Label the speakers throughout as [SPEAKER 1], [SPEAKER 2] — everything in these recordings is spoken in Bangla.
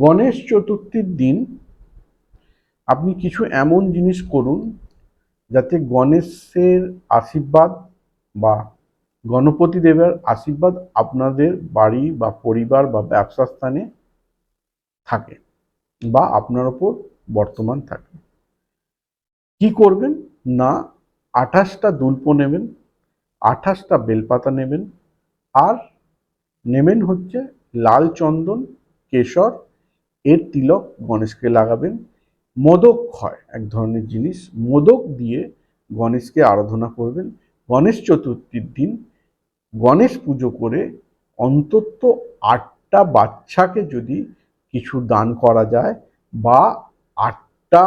[SPEAKER 1] গণেশ চতুর্থীর দিন আপনি কিছু এমন জিনিস করুন যাতে গণেশের আশীর্বাদ বা গণপতি দেবের আশীর্বাদ আপনাদের বাড়ি বা পরিবার বা ব্যবসা স্থানে থাকে বা আপনার ওপর বর্তমান থাকে। কি করবেন? না, আঠাশটা দুল্প নেবেন, আঠাশটা বেলপাতা নেবেন, আর নেবেন হচ্ছে লাল চন্দন, কেশর এর তিলক গণেশকে লাগাবেন। মোদক হয় এক ধরনের জিনিস। মোদক দিয়ে গণেশকে আরাধনা করবেন। গণেশ চতুর্থীর দিন গণেশ পুজো করে অন্তত আটটা বাচ্চাকে যদি কিছু দান করা যায় বা আটটা,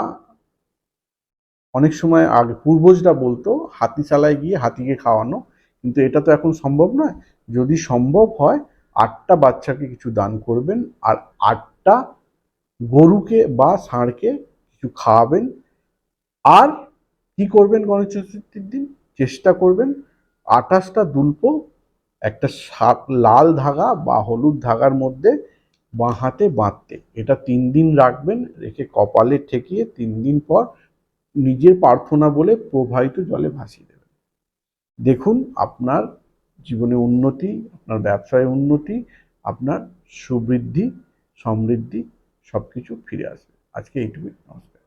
[SPEAKER 1] অনেক সময় আগে পূর্বজরা বলতো হাতি চালায় গিয়ে হাতিকে খাওয়ানো। কিন্তু এটা তো এখন সম্ভব নয়। যদি সম্ভব হয়, আটটা বাচ্চাকে কিছু দান করবেন। আর আটটা গরুকে বা ষাঁড়কে কিছু খাওয়াবেন। আর কি করবেন গণেশ চতুর্থীর দিন? চেষ্টা করবেন আঠাশটা দুল্প, একটা লাল ধাগা বা হলুদ ধাগার মধ্যে বাঁ হাতে বাঁধতে। এটা তিন দিন রাখবেন, রেখে কপালে ঠেকিয়ে তিন দিন পর নিজের প্রার্থনা বলে প্রবাহিত জলে ভাসিয়ে দেবেন। দেখুন, আপনার জীবনে উন্নতি, আপনার ব্যবসায় উন্নতি, আপনার সুবৃদ্ধি সমৃদ্ধি সব কিছু ফিরে আসবে। আজকে এইটুকুই নমস্কার।